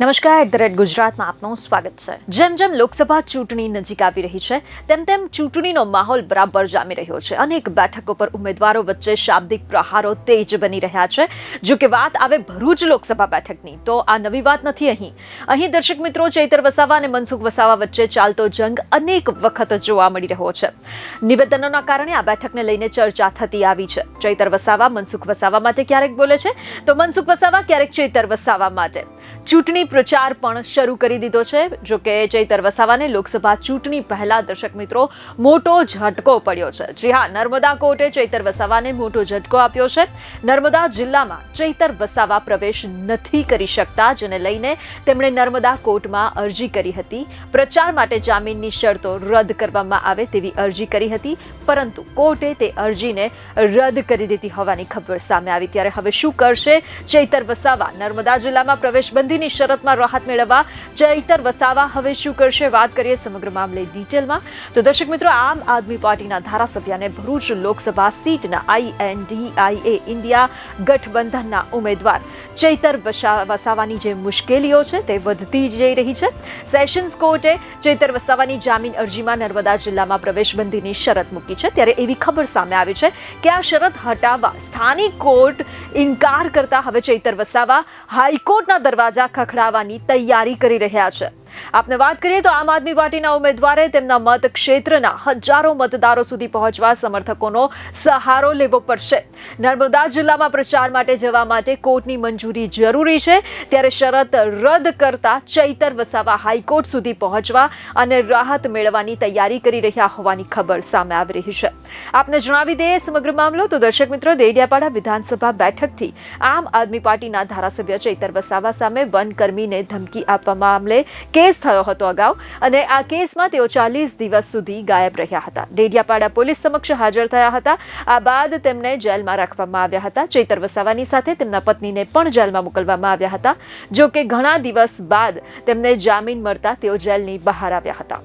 નમસ્કાર at the rate ગુજરાતમાં આપનું સ્વાગત છે. જેમ જેમ લોકસભા ચૂંટણી નજીક આવી રહી છે, તેમ તેમ ચૂંટણીનો માહોલ બરાબર જામી રહ્યો છે. અનેક બેઠકો પર ઉમેદવારો વચ્ચે શાબ્દિક પ્રહારો તેજ બની રહ્યા છે. જો કે વાત આવે ભરૂચ લોકસભા બેઠકની, તો આ નવી વાત નથી અહીં. અહીં દર્શક મિત્રો, ચૈતર વસાવા અને મનસુખ વસાવા વચ્ચે ચાલતો જંગ અનેક વખત જોવા મળી રહ્યો છે. નિવેદનોના કારણે આ બેઠકને લઈને ચર્ચા થતી આવી છે. ચૈતર વસાવા, મનસુખ વસાવા માટે ક્યારેક બોલે છે, તો મનસુખ વસાવા, ક્યારેક ચૈતર વસાવા માટે. ચૂંટણી પ્રચાર પણ શરૂ કરી દીધો છે. જો કે ચૈતર વસાવાને લોકસભા ચૂંટણી પહેલા દર્શક મિત્રો મોટો ઝટકો પડ્યો છે. જી હા, નર્મદા કોર્ટે ચૈતર વસાવાને મોટો ઝટકો આપ્યો છે. નર્મદા જિલ્લામાં ચૈતર વસાવા પ્રવેશ નથી કરી શકતા, જેને લઈને તેમણે નર્મદા કોર્ટમાં અરજી કરી હતી. પ્રચાર માટે જામીનની શરતો રદ કરવામાં આવે તેવી અરજી કરી હતી, પરંતુ કોર્ટે તે અરજીને રદ કરી દીધી હોવાની ખબર સામે આવી. ત્યારે હવે શું કરશે ચૈતર વસાવા? નર્મદા જિલ્લામાં પ્રવેશબંધીની શરતમાં રાહત મેળવવા ચૈતર વસાવા. હવે શું કરશે? વાત કરીએ સમગ્ર મામલે ડિટેલમાં. તો દર્શક મિત્રો, આમ આદમી પાર્ટીના ધારાસભ્યને ભરૂચ લોકસભા સીટના આઈએનડીઆઈએ ઇન્ડિયા ગઠબંધનના ઉમેદવાર ચૈતર વસાવાની જે મુશ્કેલીઓ છે તે વધતી જઈ રહી છે. સેશન્સ કોર્ટે ચૈતર વસાવાની જામીન અરજીમાં નર્મદા જિલ્લામાં પ્રવેશબંધીની શરત મૂકી છે. ત્યારે એવી ખબર સામે આવી છે કે આ શરત હટાવવા સ્થાનિક કોર્ટ ઇનકાર કરતા હવે ચૈતર વસાવા હાઈકોર્ટના દરવાજા ખખડાવવાની તૈયારી કરી રહ્યા છે. આપને વાત કરીએ તો આમ આદમી પાર્ટીના ઉમેદવારે તેમના મત ક્ષેત્રના હજારો મતદારો સુધી પહોંચવા સમર્થકોનો સહારો લેવો પડશે. નર્મદા જિલ્લામાં પ્રચાર માટે જવા માટે કોર્ટની મંજૂરી જરૂરી છે. ત્યારે શરત રદ કરતા ચૈતર વસાવા હાઈકોર્ટ સુધી પહોંચવા અને રાહત મેળવવાની તૈયારી કરી રહ્યા હોવાની ખબર સામે આવી રહી છે. આપને જણાવી દઈએ, સમગ્ર મામલો તો દર્શક મિત્રો દેડિયાપાડા વિધાનસભા બેઠકથી આમ આદમી પાર્ટીના ધારાસભ્ય ચૈતર વસાવા સામે વનકર્મીને ધમકી આપવા મામલે કેસ થયો હતો અગાઉ અને આ કેસમાં તેઓ ચાલીસ દિવસ સુધી ગાયબ રહ્યા હતા. ડેડિયાપાડા પોલીસ સમક્ષ હાજર થયા હતા. આ બાદ તેમને જેલમાં રાખવામાં આવ્યા હતા. ચૈતર વસાવાની સાથે તેમના પત્નીને પણ જેલમાં મોકલવામાં આવ્યા હતા. જો કે ઘણા દિવસ બાદ તેમને જામીન મળતા તેઓ જેલની બહાર આવ્યા હતા.